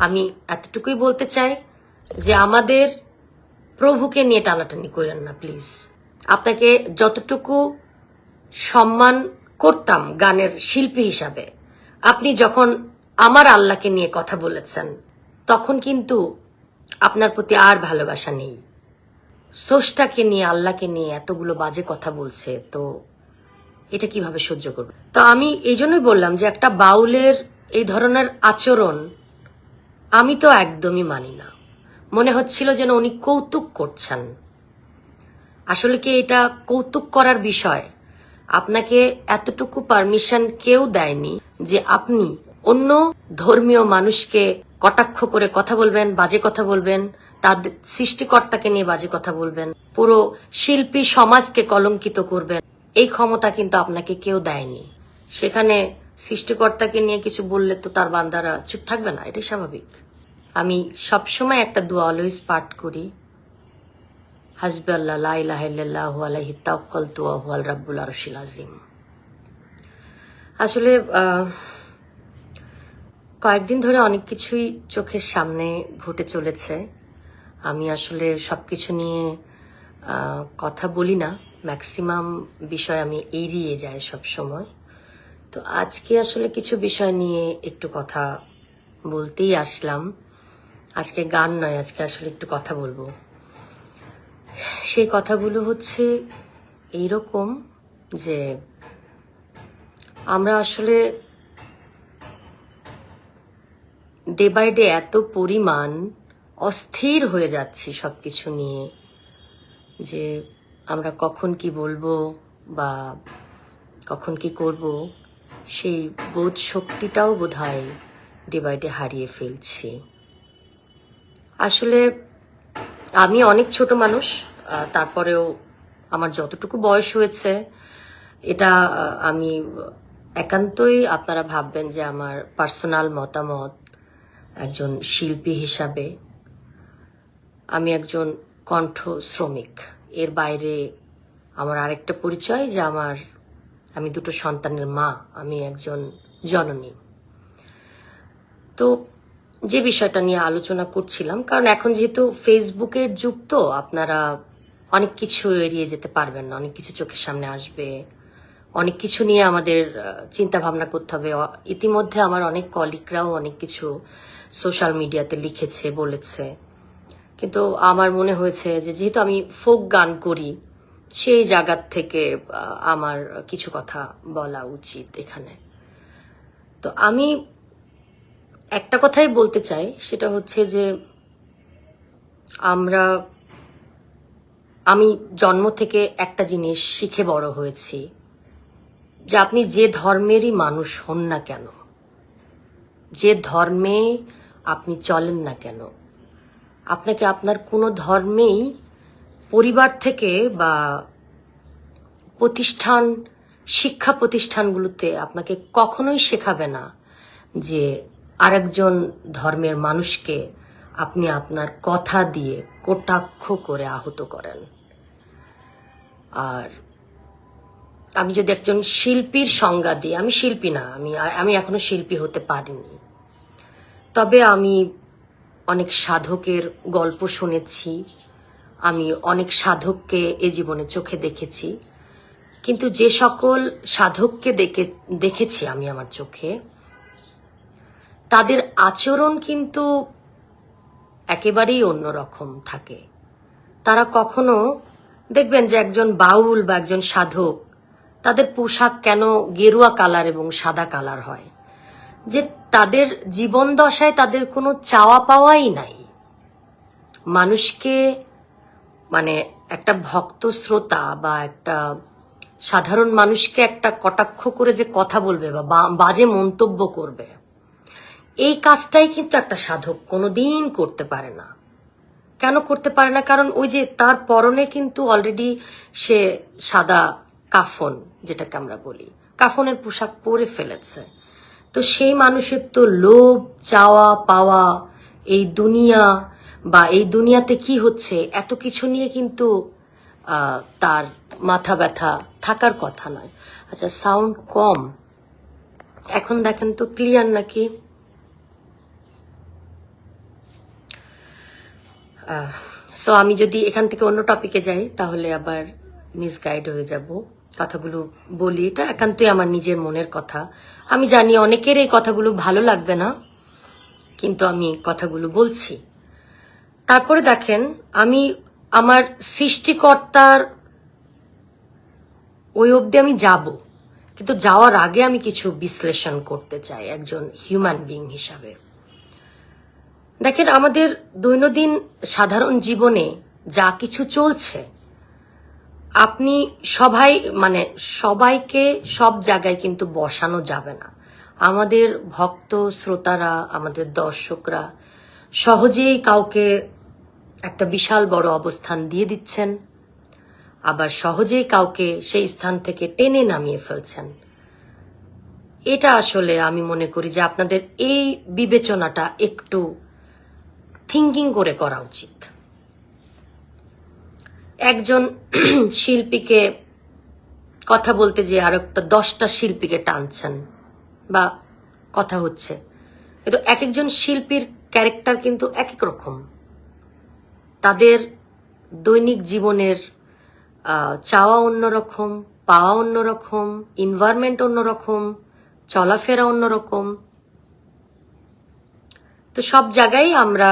আমি এতটুকুই বলতে চাই যে আমাদের প্রভুকে নিয়ে টানাটানি করেন না প্লিজ আপনাকে যতটুকু সম্মান করতাম গানের শিল্পী হিসাবে, আপনি যখন আমার আল্লাহকে নিয়ে কথা বলেছেন, তখন কিন্তু আপনার প্রতি আর ভালোবাসা নেই। সোষ্টাকে নিয়ে, আল্লাহকে নিয়ে এতগুলো বাজে কথা বলছে, তো এটা কীভাবে সহ্য করবে? তো আমি এই জন্যই বললাম যে একটা বাউলের এই ধরনের আচরণ আমি তো একদমই মানি না। মনে হচ্ছিল যেন উনি কৌতুক করছেন। আসলে কি এটা কৌতুক করার বিষয়? আপনাকে এতটুকু পারমিশন কেউ দেয়নি যে আপনি অন্য ধর্মীয় মানুষকে কটাক্ষ করে কথা বলবেন, বাজে কথা বলবেন তাদের সৃষ্টিকর্তাকে নিয়ে বাজে কথা বলবেন, পুরো শিল্পী সমাজকে কলঙ্কিত করবেন। এই ক্ষমতা কিন্তু আপনাকে কেউ দেয়নি। সেখানে সৃষ্টিকর্তাকে নিয়ে কিছু বললে তো তার বান্দারা চুপ থাকবে না, এটাই স্বাভাবিক। আমি সবসময় একটা দোয়া অলওয়েজ পাঠ করি, হাসবে আল্লাহ, লা ইলাহা ইল্লাল্লাহু আলাইহি তাওয়াক্কালতু ওয়া হুয়াল রাব্বুল আরশিল আযীম। আসলে কয়েকদিন ধরে অনেক কিছুই চোখের সামনে ঘটে চলেছে। আমি আসলে সবকিছু নিয়ে কথা বলি না। ম্যাক্সিমাম বিষয় আমি এড়িয়ে যাই সব সময় তো আজকে আসলে কিছু বিষয় নিয়ে একটু কথা বলতেই আসলাম। আজকে গান নয়, আজকে আসলে একটু কথা বলব। সেই কথাগুলো হচ্ছে এইরকম যে আমরা আসলে ডে বাই ডে এত পরিমাণ অস্থির হয়ে যাচ্ছি সব কিছু নিয়ে, যে আমরা কখন কি বলব বা কখন কি করব। সেই বোধ শক্তিটাও বোধ হয় ডে বাই ডে হারিয়ে ফেলছি। আসলে আমি অনেক ছোট মানুষ তারপরেও আমার যতটুকু বয়স হয়েছে, এটা আমি একান্তই আপনারা ভাববেন যে আমার পার্সোনাল মতামত একজন শিল্পী হিসাবে। আমি একজন কণ্ঠ শ্রমিক এর বাইরে আমার আরেকটা পরিচয় যে আমার আমি দুটো সন্তানের মা, আমি একজন জননী। তো যে বিষয়টা নিয়ে আলোচনা করছিলাম, কারণ এখন যেহেতু ফেসবুকের যুগ তো, আপনারা অনেক কিছু এড়িয়ে যেতে পারবেন না, অনেক কিছু চোখের সামনে আসবে। অনেক কিছু নিয়ে আমাদের চিন্তা ভাবনা করতে হবে। ইতিমধ্যে আমার অনেক কলিগরাও অনেক কিছু সোশ্যাল মিডিয়াতে লিখেছে, বলেছে। কিন্তু আমার মনে হয়েছে যে, যেহেতু আমি ফোক গান করি সেই জায়গার থেকে আমার কিছু কথা বলা উচিত এখানে। তো আমি একটা কথাই বলতে চাই, সেটা হচ্ছে যে আমরা, আমি জন্ম থেকে একটা জিনিস শিখে বড় হয়েছি, যে আপনি যে ধর্মেরই মানুষ হন না কেন, যে ধর্মে আপনি চলেন না কেন, আপনাকে আপনার কোনো ধর্মেই পরিবার থেকে বা প্রতিষ্ঠান, শিক্ষা প্রতিষ্ঠানগুলোতে আপনাকে কখনোই শেখাবে না যে আরেকজন ধর্মের মানুষকে আপনি আপনার কথা দিয়ে কটাক্ষ করে আহত করেন। আর আমি যদি একজন শিল্পীর সংজ্ঞা দিই, আমি শিল্পী না, আমি আমি এখনও শিল্পী হতে পারিনি। তবে আমি অনেক সাধকের গল্প শুনেছি আমি অনেক সাধককে এ জীবনে চোখে দেখেছি। কিন্তু যে সকল সাধককে দেখে, দেখেছি আমি আমার চোখে, তাদের আচরণ কিন্তু একেবারেই অন্যরকম থাকে। তারা কখনো দেখবেন যে একজন বাউল বা একজন সাধক, তাদের পোশাক কেন গেরুয়া কালার এবং সাদা কালার হয়, যে তাদের জীবন দশায় তাদের কোনো চাওয়া পাওয়াই নাই। মানুষকে মানে একটা ভক্ত শ্রোতা বা একটা সাধারণ মানুষকে একটা কটাক্ষ করে যে কথা বলবে বা বাজে মন্তব্য করবে, এই কাজটাই কিন্তু একটা সাধক কোনোদিন করতে পারে না। কেন করতে পারে না? কারণ ওই যে তার পরনে কিন্তু অলরেডি সে সাদা কাফন, যেটাকে আমরা বলি, কাফনের পোশাক পরে ফেলেছে। তো সেই মানুষের তো লোভ, চাওয়া, পাওয়া, এই দুনিয়া বা এই দুনিয়াতে কি হচ্ছে, এত কিছু নিয়ে কিন্তু তার মাথা ব্যথা থাকার কথা নয়। আচ্ছা সাউন্ড কম। এখন দেখেন তো ক্লিয়ার নাকি? সো আমি যদি এখান থেকে অন্য টপিকে যাই, তাহলে আবার মিসগাইড হয়ে যাব। কথাগুলো বলি, এটা একান্তই আমার নিজের মনের কথা। আমি জানি অনেকের এই কথাগুলো ভালো লাগবে না, কিন্তু আমি কথাগুলো বলছি। তারপরে দেখেন, আমি আমার সৃষ্টিকর্তার ওই অবধি আমি যাব। কিন্তু যাওয়ার আগে আমি কিছু বিশ্লেষণ করতে চাই একজন হিউম্যান বিং হিসাবে। দেখেন, আমাদের দৈনন্দিন সাধারণ জীবনে যা কিছু চলছে, আপনি সবাই মানে সবাইকে সব জায়গায় কিন্তু বসানো যাবে না। আমাদের ভক্ত, শ্রোতারা, আমাদের দর্শকরা সহজেই কাউকে একটা বিশাল বড় অবস্থান দিয়ে দিচ্ছেন। আবার সহজেই কাউকে সেই স্থান থেকে টেনে নামিয়ে ফেলছেন। এটা আসলে আমি মনে করি যে আপনাদের এই বিবেচনাটা একটু থিঙ্কিং করে করা উচিত। একজন শিল্পীকে কথা বলতে যে আর একটা দশটা শিল্পীকে টানছেন বা কথা হচ্ছে। কিন্তু এক একজন শিল্পীর ক্যারেক্টার কিন্তু এক এক রকম। তাদের দৈনিক জীবনের চাওয়া অন্যরকম, পাওয়া অন্যরকম ইনভায়রনমেন্ট অন্যরকম, চলাফেরা অন্যরকম। তো সব জায়গায় আমরা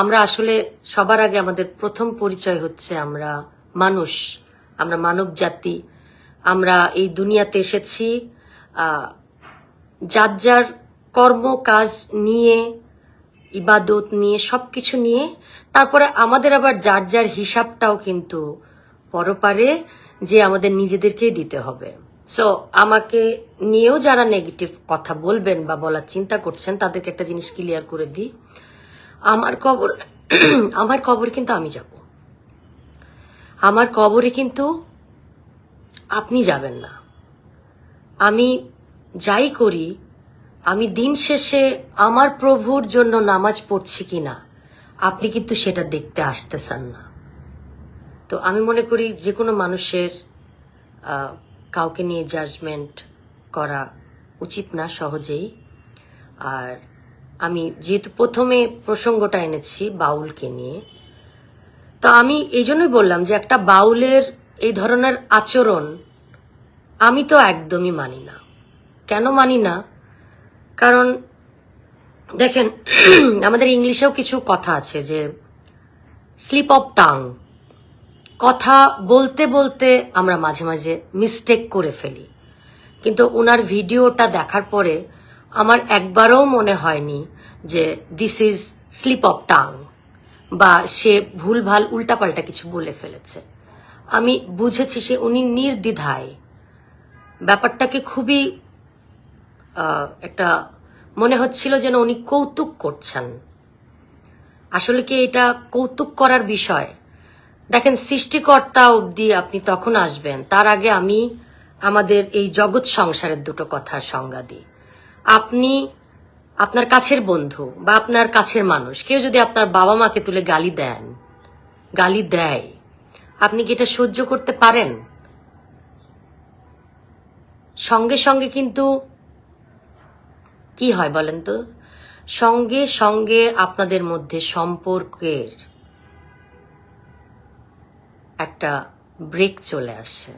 আমরা আসলে সবার আগে আমাদের প্রথম পরিচয় হচ্ছে আমরা মানুষ, আমরা মানব জাতি। আমরা এই দুনিয়াতে এসেছি যার যার কর্ম, কাজ নিয়ে ইবাদত নিয়ে সব কিছু নিয়ে। তারপরে আমাদের আবার যার যার হিসাবটাও কিন্তু পরপারে যে আমাদের নিজেদেরকেই দিতে হবে। সো আমাকে নিয়েও যারা নেগেটিভ কথা বলবেন বা বলার চিন্তা করছেন, তাদেরকে একটা জিনিস ক্লিয়ার করে দিই। আমার কবর, আমার কবরে কিন্তু আমি যাব। আমার কবরে কিন্তু আপনি যাবেন না। আমি যাই করি আমি দিন শেষে আমার প্রভুর জন্য নামাজ পড়ছি কি না আপনি কিন্তু সেটা দেখতে আসতেছেন না। তো আমি মনে করি যে কোনো মানুষের কাউকে নিয়ে জাজমেন্ট করা উচিত না সহজেই। আর আমি যেহেতু প্রথমে প্রসঙ্গটা এনেছি বাউলকে নিয়ে, তো আমি এই জন্যই বললাম যে একটা বাউলের এই ধরনের আচরণ আমি তো একদমই মানি না। কেন মানি না? কারণ, দেখেন, আমাদের ইংলিশেও কিছু কথা আছে যে, স্লিপ অফ টাং। কথা বলতে বলতে আমরা মাঝে মাঝে মিস্টেক করে ফেলি। কিন্তু ওনার ভিডিওটা দেখার পরে আমার একবারও মনে হয়নি যে this is slip of tongue বা সে ভুলভাল উল্টাপাল্টা কিছু বলে ফেলেছে। আমি বুঝেছি সে উনি নির্দ্বিধায়। ব্যাপারটাকে খুবই একটা মনে হচ্ছিল যেন উনি কৌতুক করছেন। আসলে কি এটা কৌতুক করার বিষয়? দেখেন, সৃষ্টিকর্তা অবধি আপনি তখন আসবেন, তার আগে আমি আমাদের এই জগৎ সংসারের দুটো কথার সংজ্ঞা দিই। আপনি আপনার কাছের বন্ধু বা আপনার কাছের মানুষ, কেউ যদি আপনার বাবা মাকে তুলে গালি দেন, গালি দেয়, আপনি কি এটা সহ্য করতে পারেন? সঙ্গে সঙ্গে কিন্তু কি হয় বলেন তো? সঙ্গে সঙ্গে আপনাদের মধ্যে সম্পর্কের একটা ব্রেক চলে আসে।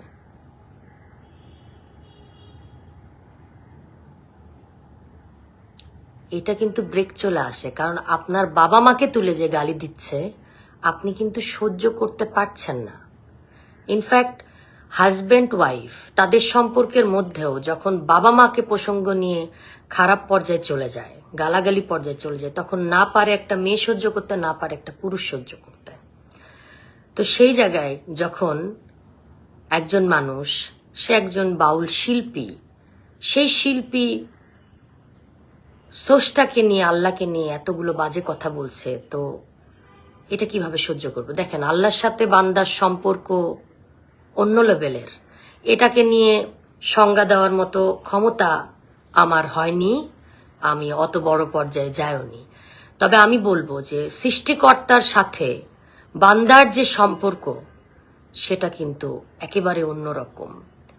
এটা কিন্তু ব্রেক চলে আসে, কারণ আপনার বাবা মাকে তুলে যে গালি দিচ্ছে, আপনি কিন্তু সহ্য করতে পারছেন না। ইনফ্যাক্ট হাজব্যান্ড, ওয়াইফ তাদের সম্পর্কের মধ্যেও যখন বাবা মাকে প্রসঙ্গ নিয়ে খারাপ পর্যায়ে চলে যায়, গালাগালি পর্যায়ে চলে যায়, তখন না পারে একটা মেয়ে সহ্য করতে, না পারে একটা পুরুষ সহ্য করতে। তো সেই জায়গায় যখন একজন মানুষ, সে একজন বাউল শিল্পী, সেই শিল্পী সোর্সটাকে নিয়ে, আল্লাহকে নিয়ে এতগুলো বাজে কথা বলছে, তো এটা কীভাবে সহ্য করব? দেখেন, আল্লাহর সাথে বান্দার সম্পর্ক অন্য লেভেলের। এটাকে নিয়ে সংজ্ঞা দেওয়ার মতো ক্ষমতা আমার হয়নি, আমি অত বড় পর্যায়ে যাইওনি তবে আমি বলব যে সৃষ্টিকর্তার সাথে বান্দার যে সম্পর্ক, সেটা কিন্তু একেবারে অন্যরকম।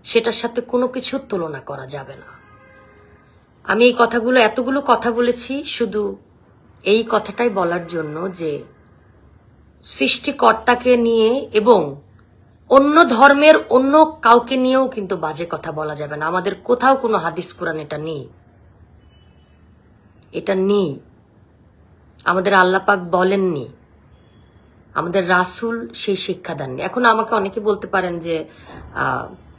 সেটার সাথে কোনো কিছুর তুলনা করা যাবে না। আমি এই কথাগুলো, এতগুলো কথা বলেছি, শুধু এই কথাটাই বলার জন্য যে সৃষ্টিকর্তাকে নিয়ে এবং অন্য ধর্মের অন্য কাউকে নিয়েও কিন্তু বাজে কথা বলা যাবে না। আমাদের কোথাও কোনো হাদিস কোরআন এটা নেই। এটা নেই। আমাদের আল্লাপাক বলেননি। আমাদের রাসুল সেই শিক্ষা দেননি। এখন আমাকে অনেকে বলতে পারেন যে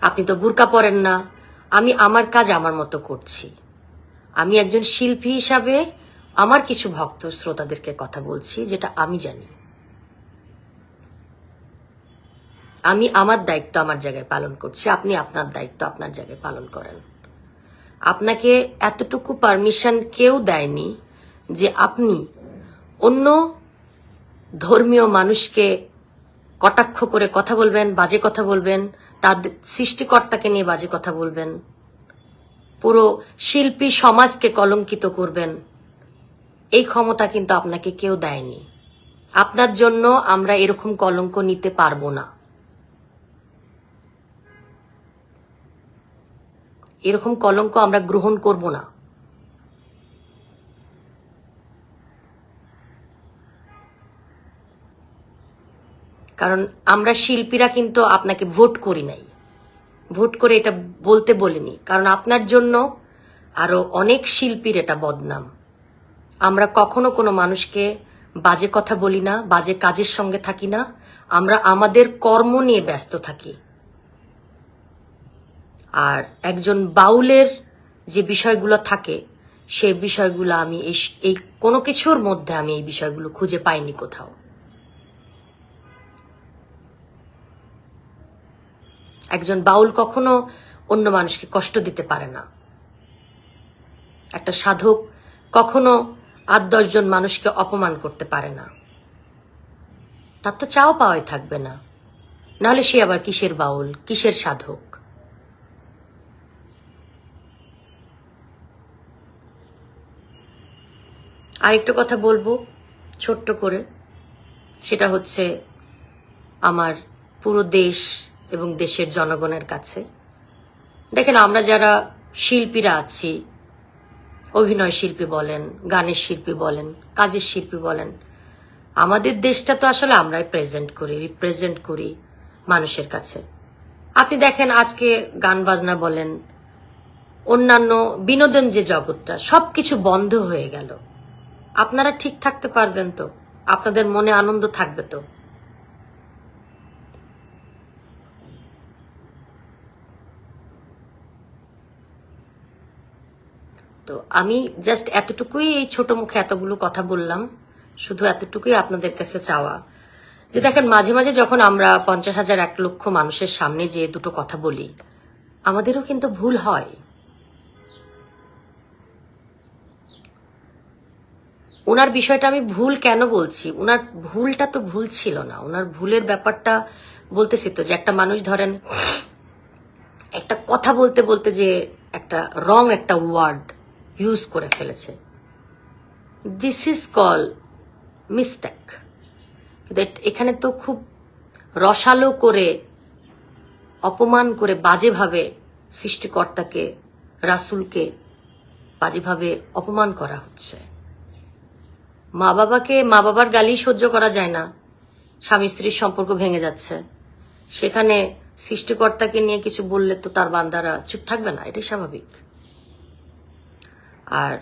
আপনি তো বুরকা পরেন না। আমি আমার কাজ আমার মতো করছি। আমি একজন শিল্পী হিসাবে আমার কিছু ভক্ত শ্রোতাদেরকে কথা বলছি যেটা আমি জানি। আমি আমার দায়িত্ব আমার জায়গায় পালন করছি, আপনি আপনার দায়িত্ব আপনার জায়গায় পালন করেন। আপনাকে এতটুকু পারমিশন কেউ দেয়নি যে আপনি অন্য ধর্মীয় মানুষকে কটাক্ষ করে কথা বলবেন, বাজে কথা বলবেন তাদের সৃষ্টিকর্তাকে নিয়ে বাজে কথা বলবেন, পুরো শিল্পী সমাজকে কলঙ্কিত করবেন, এই ক্ষমতা কিন্তু আপনাকে কেউ দেয়নি। আপনার জন্য আমরা এরকম কলঙ্ক নিতে পারব না। এরকম কলঙ্ক আমরা গ্রহণ করব না। কারণ আমরা শিল্পীরা কিন্তু আপনাকে ভোট করি নাই। ভোট করে এটা বলতে বলিনি। কারণ আপনার জন্য আরও অনেক শিল্পীর এটা বদনাম। আমরা কখনো কোনো মানুষকে বাজে কথা বলি না, বাজে কাজের সঙ্গে থাকি না। আমরা আমাদের কর্ম নিয়ে ব্যস্ত থাকি। আর একজন বাউলের যে বিষয়গুলো থাকে সেই বিষয়গুলো আমি এই কোনো কিছুর মধ্যে আমি এই বিষয়গুলো খুঁজে পাইনি কোথাও। একজন বাউল কখনো অন্য মানুষকে কষ্ট দিতে পারে না। একটা সাধক কখনো আট দশজন মানুষকে অপমান করতে পারে না। তার তো চাও পাওয়াই থাকবে না। নাহলে সে আবার কিসের বাউল, কিসের সাধক? আরেকটা কথা বলব, ছোট্ট করে। সেটা হচ্ছে আমার পুরো দেশ এবং দেশের জনগণের কাছে। দেখেন, আমরা যারা শিল্পীরা আছি, অভিনয় শিল্পী বলেন, গানের শিল্পী বলেন, কাজের শিল্পী বলেন, আমাদের দেশটা তো আসলে আমরাই প্রেজেন্ট করি রিপ্রেজেন্ট করি মানুষের কাছে। আপনি দেখেন, আজকে গান বাজনা বলেন, অন্যান্য বিনোদন যে জগৎটা, সবকিছু বন্ধ হয়ে গেল। আপনারা ঠিক থাকতে পারবেন তো। আপনাদের মনে আনন্দ থাকবে তো। তো আমি জাস্ট এতটুকুই এই ছোট মুখে এতগুলো কথা বললাম। শুধু এতটুকুই আপনাদের কাছে চাওয়া। যে দেখেন, মাঝে মাঝে যখন আমরা পঞ্চাশ হাজার এক লক্ষ মানুষের সামনে যে দুটো কথা বলি, আমাদেরও কিন্তু ভুল হয়। ওনার বিষয়টা আমি ভুল কেন বলছি? ওনার ভুলটা তো ভুল ছিল না। ওনার ভুলের ব্যাপারটা বলতেছি তো যে একটা মানুষ ধরেন, একটা কথা বলতে বলতে যে একটা রং একটা ওয়ার্ড ইউজ করে ফেলেছে। দিস ইজ কল মিস্টেক এখানে তো খুব রসালো করে, অপমান করে বাজেভাবে সৃষ্টিকর্তাকে, রাসুলকে বাজেভাবে অপমান করা হচ্ছে। মা বাবাকে মা বাবার গালি সহ্য করা যায় না। স্বামী স্ত্রীর সম্পর্ক ভেঙে যাচ্ছে। সেখানে সৃষ্টিকর্তাকে নিয়ে কিছু বললে তো তার বান্দারা চুপ থাকবে না, এটাই স্বাভাবিক। আর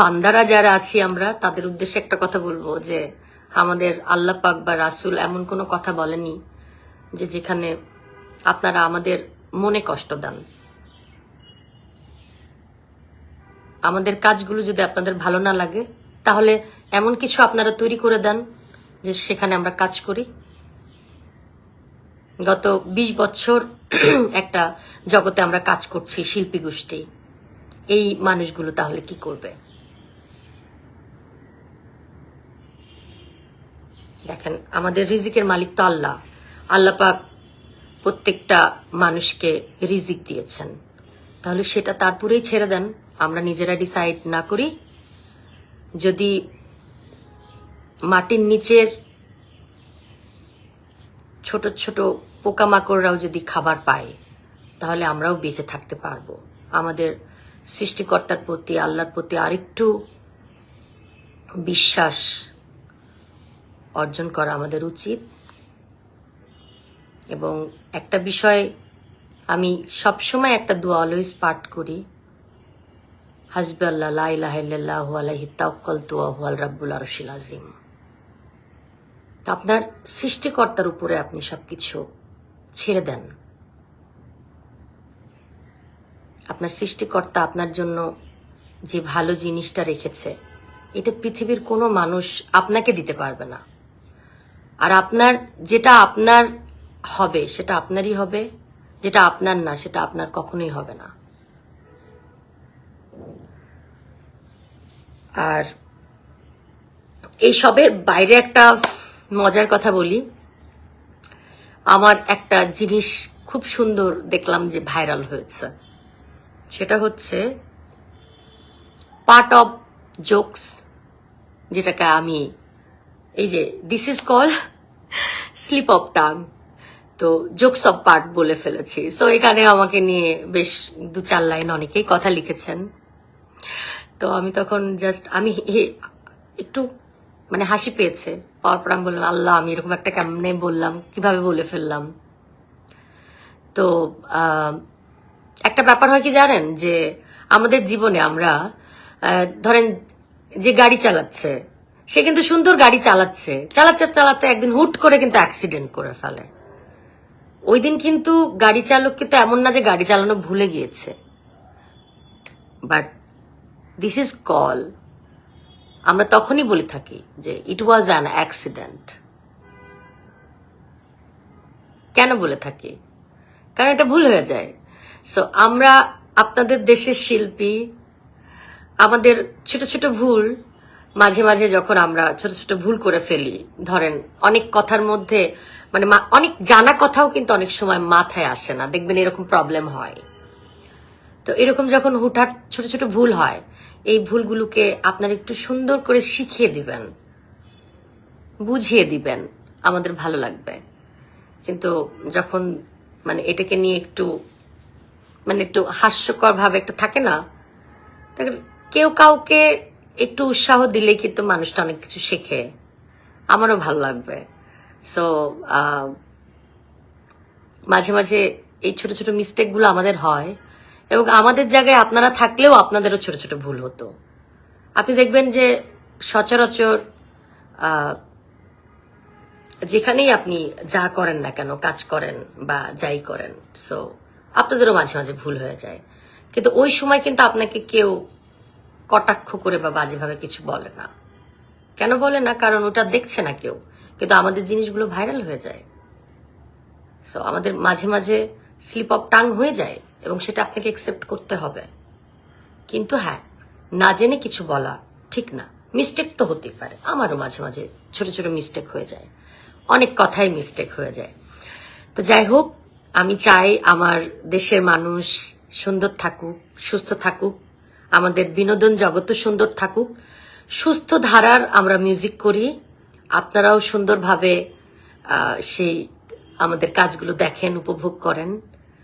বান্দারা যারা আছি আমরা, তাদের উদ্দেশ্যে একটা কথা বলব যে, আমাদের আল্লাহ পাক বা রাসুল এমন কোনো কথা বলেনি যে যেখানে আপনারা আমাদের মনে কষ্ট দেন। আমাদের কাজগুলো যদি আপনাদের ভালো না লাগে তাহলে এমন কিছু আপনারা তৈরি করে দেন যে সেখানে আমরা কাজ করি। গত ২০ বছর একটা জগতে আমরা কাজ করছি, শিল্পী গোষ্ঠী। এই মানুষগুলো তাহলে কি করবে? দেখেন, আমাদের রিজিকের মালিক তো আল্লাহ। আল্লাহ পাক প্রত্যেকটা মানুষকে রিজিক দিয়েছেন। তাহলে সেটা তারপরেই ছেড়ে দেন। আমরা নিজেরা ডিসাইড না করি যদি মাটির নিচের ছোট ছোট পোকামাকড়রাও যদি খাবার পায়, তাহলে আমরাও বেঁচে থাকতে পারব। আমাদের সৃষ্টিকর্তার প্রতি, আল্লাহর প্রতি আরেকটু বিশ্বাস অর্জন করা আমাদের উচিত। এবং একটা বিষয় আমি সবসময় একটা দোয়া অলওয়েজ পাঠ করি আপনার সৃষ্টিকর্তার উপরে আপনি সবকিছু ছেড়ে দেন। আপনার সৃষ্টিকর্তা আপনার জন্য যে ভালো জিনিসটা রেখেছে, এটা পৃথিবীর কোনো মানুষ আপনাকে দিতে পারবে না। আর আপনার, যেটা আপনার হবে, সেটা আপনারই হবে, যেটা আপনার না, সেটা আপনার কখনোই হবে না। আর এই সবের বাইরে একটা মজার কথা বলি। আমার একটা জিনিস খুব সুন্দর দেখলাম যে ভাইরাল হয়েছে। সেটা হচ্ছে পার্ট অফ জোকস যেটাকে আমি এই যে this is call slip of tongue তো জোকস অফ পার্ট বলে ফেলেছি। সো এখানে আমাকে নিয়ে বেশ দু চার লাইন অনেকেই কথা লিখেছেন। তো আমি তখন জাস্ট আমি একটু মানে হাসি পেয়েছে। পাওয়ার পর আমি বললাম, আল্লাহ, আমি এরকম একটা কেমনে বললাম? কীভাবে বলে ফেললাম? তো একটা ব্যাপার হয় কি জানেন? যে আমাদের জীবনে আমরা ধরেন যে গাড়ি চালাচ্ছে, সে কিন্তু সুন্দর গাড়ি চালাচ্ছে। চালাতে চালাতে একদিন হুট করে কিন্তু অ্যাক্সিডেন্ট করে ফেলে। ওই দিন কিন্তু গাড়ি চালক কিন্তু এমন না যে গাড়ি চালানো ভুলে গিয়েছে। বাট দিস ইজ কল আমরা তখনই বলে থাকি যে ইট ওয়াজ অ্যান অ্যাক্সিডেন্ট কেন বলে থাকি? কারণ এটা ভুল হয়ে যায়। সো আমরা আপনাদের দেশের শিল্পী, আমাদের ছোট ছোট ভুল, মাঝে মাঝে যখন আমরা ছোট ছোট ভুল করে ফেলি, ধরেন অনেক কথার মধ্যে মানে অনেক জানা কথাও কিন্তু অনেক সময় মাথায় আসে না। দেখবেন এরকম প্রবলেম হয়। তো এরকম যখন হুটহাট ছোট ছোট ভুল হয় এই ভুলগুলোকে আপনার একটু সুন্দর করে শিখিয়ে দিবেন। বুঝিয়ে দিবেন। আমাদের ভালো লাগবে। কিন্তু যখন মানে এটাকে নিয়ে একটু মানে একটু হাস্যকর ভাবে একটা থাকে না কেউ কাউকে একটু উৎসাহ দিলেই কিন্তু মানুষটা অনেক কিছু শেখে। আমারও ভালো লাগবে। সো মাঝে মাঝে এই ছোট ছোট মিস্টেকগুলো আমাদের হয়। এবং আমাদের জায়গায় আপনারা থাকলেও আপনাদেরও ছোট ছোট ভুল হতো। আপনি দেখবেন যে সচরাচর যেখানেই আপনি যা করেন না কেন, কাজ করেন বা যাই করেন সো আপনাদেরও মাঝে মাঝে ভুল হয়ে যায়। কিন্তু ওই সময় কিন্তু আপনাকে কেউ কটাক্ষ করে বা বাজেভাবে কিছু বলে না। কেন বলে না? কারণ ওটা দেখছে না কেউ। কিন্তু আমাদের জিনিসগুলো ভাইরাল হয়ে যায়। সো আমাদের মাঝে মাঝে স্লিপ অফ টাং হয়ে যায় এবং সেটা আপনাকে একসেপ্ট করতে হবে। কিন্তু হ্যাঁ না জেনে কিছু বলা ঠিক না। মিস্টেক তো হতেই পারে। আমারও মাঝে মাঝে ছোট ছোট মিস্টেক হয়ে যায়। অনেক কথাই মিস্টেক হয়ে যায়। তো যাই হোক, আমি চাই আমার দেশের মানুষ সুন্দর থাকুক, সুস্থ থাকুক, আমাদের বিনোদন জগৎও সুন্দর থাকুক। সুস্থ ধারার আমরা মিউজিক করি। আপনারাও সুন্দরভাবে সেই আমাদের কাজগুলো দেখেন, উপভোগ করেন।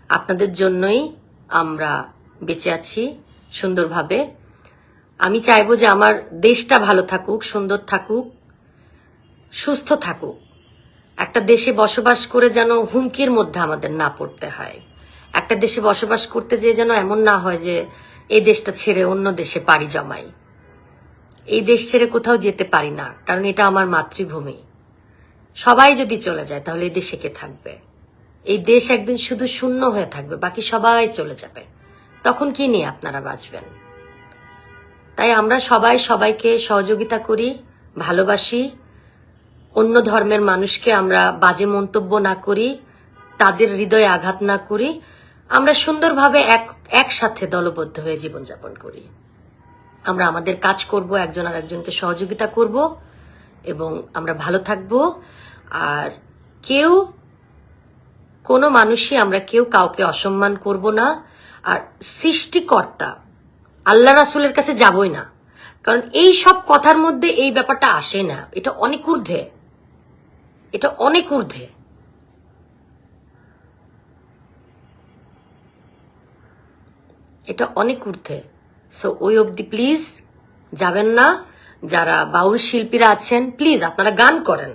আপনাদের জন্যই আমরা বেঁচে আছি সুন্দরভাবে। আমি চাইব যে আমার দেশটা ভালো থাকুক, সুন্দর থাকুক, সুস্থ থাকুক। একটা দেশে বসবাস করে যেন হুমকির মধ্যে আমাদের না পড়তে হয়। একটা দেশে বসবাস করতে যেয়ে যেন এমন না হয় যে এই দেশটা ছেড়ে অন্য দেশে পাড়ি জমাই। এই দেশ ছেড়ে কোথাও যেতে পারি না, কারণ এটা আমার মাতৃভূমি। সবাই যদি চলে যায়, তাহলে এই দেশে কে থাকবে? এই দেশ একদিন শুধু শূন্য হয়ে থাকবে, বাকি সবাই চলে যাবে। তখন কি নিয়ে আপনারা বাঁচবেন? তাই আমরা সবাই সবাইকে সহযোগিতা করি, ভালোবাসি। অন্য ধর্মের মানুষকে আমরা বাজে মন্তব্য না করি, তাদের হৃদয়ে আঘাত না করি। আমরা সুন্দরভাবে এক, একসাথে দলবদ্ধ হয়ে জীবনযাপন করি। আমরা আমাদের কাজ করব, একজন আর একজনকে সহযোগিতা করব এবং আমরা ভালো থাকব। আর কেউ কোনো মানুষই আমরা কেউ কাউকে অসম্মান করব না, আর সৃষ্টিকর্তা আল্লাহ রাসুলের কাছে যাবই না। কারণ এই সব কথার মধ্যে এই ব্যাপারটা আসে না। এটা অনেক ঊর্ধ্বে। এটা অনেক ঊর্ধ্বে। এটা অনেক ঊর্ধ্বে। সো ওই অবধি প্লিজ যাবেন না। যারা বাউল শিল্পীরা আছেন প্লিজ আপনারা গান করেন।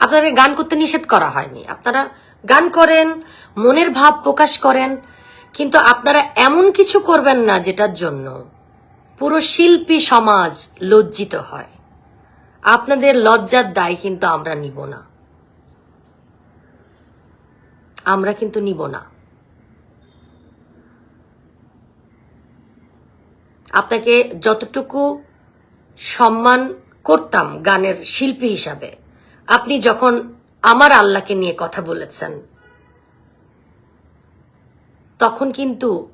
আপনাদের গান করতে নিষেধ করা হয়নি। আপনারা গান করেন, মনের ভাব প্রকাশ করেন, কিন্তু আপনারা এমন কিছু করবেন না যেটার জন্য পুরো শিল্পী সমাজ লজ্জিত হয়। আপনাদের লজ্জার দায় কিন্তু আমরা নিব না। আমরা কিন্তু নিব না। আপনাকে যতটুকু সম্মান করতাম গানের শিল্পী হিসাবে, আপনি যখন আমার আল্লাহকে নিয়ে কথা বলেছেন। তখন কিন্তু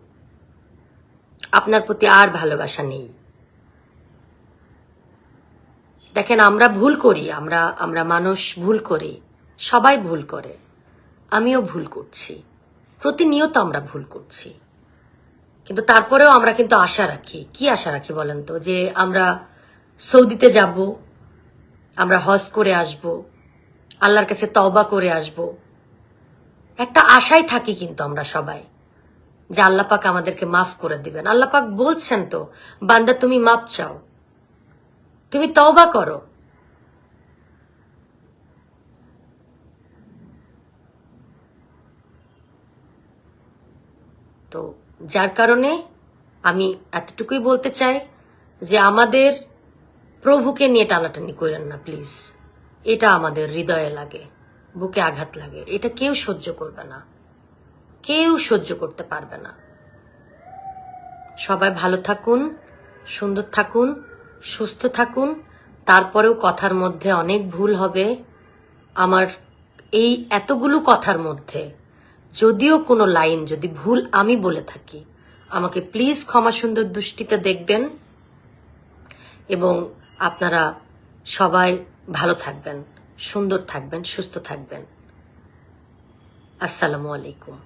আপনার প্রতি আর ভালোবাসা নেই। দেখেন, আমরা ভুল করি, আমরা আমরা মানুষ ভুল করি, সবাই ভুল করে, আমিও ভুল করছি, প্রতিনিয়ত আমরা ভুল করছি। কিন্তু তারপরেও আমরা কিন্তু আশা রাখি। কি আশা রাখি বলেন তো? যে আমরা সৌদিতে যাব, আমরা হজ করে আসব আল্লাহর কাছে তওবা করে আসব। একটা আশায় থাকি কিন্তু আমরা সবাই যে আল্লাহ পাক আমাদেরকে মাফ করে দিবেন। আল্লাহ পাক বলছেন তো, বান্দা তুমি মাপ চাও। তুমি তওবা করো। তো যার কারণে আমি এতটুকুই বলতে চাই যে আমাদের প্রভুকে নিয়ে টানাটানি করেন না, প্লিজ। এটা আমাদের হৃদয়ে লাগে, বুকে আঘাত লাগে। এটা কেউ সহ্য করবে না। কেউ সহ্য করতে পারবে না। সবাই ভালো থাকুন, সুন্দর থাকুন, সুস্থ থাকুন। তারপরেও কথার মধ্যে অনেক ভুল হবে। আমার এই এতগুলো কথার মধ্যে যদিও কোনো লাইন, যদি ভুল আমি বলে থাকি, আমাকে প্লিজ ক্ষমা সুন্দর দৃষ্টিতে দেখবেন। এবং আপনারা সবাই ভালো থাকবেন সুন্দর থাকবেন সুস্থ থাকবেন। আসসালামু আলাইকুম।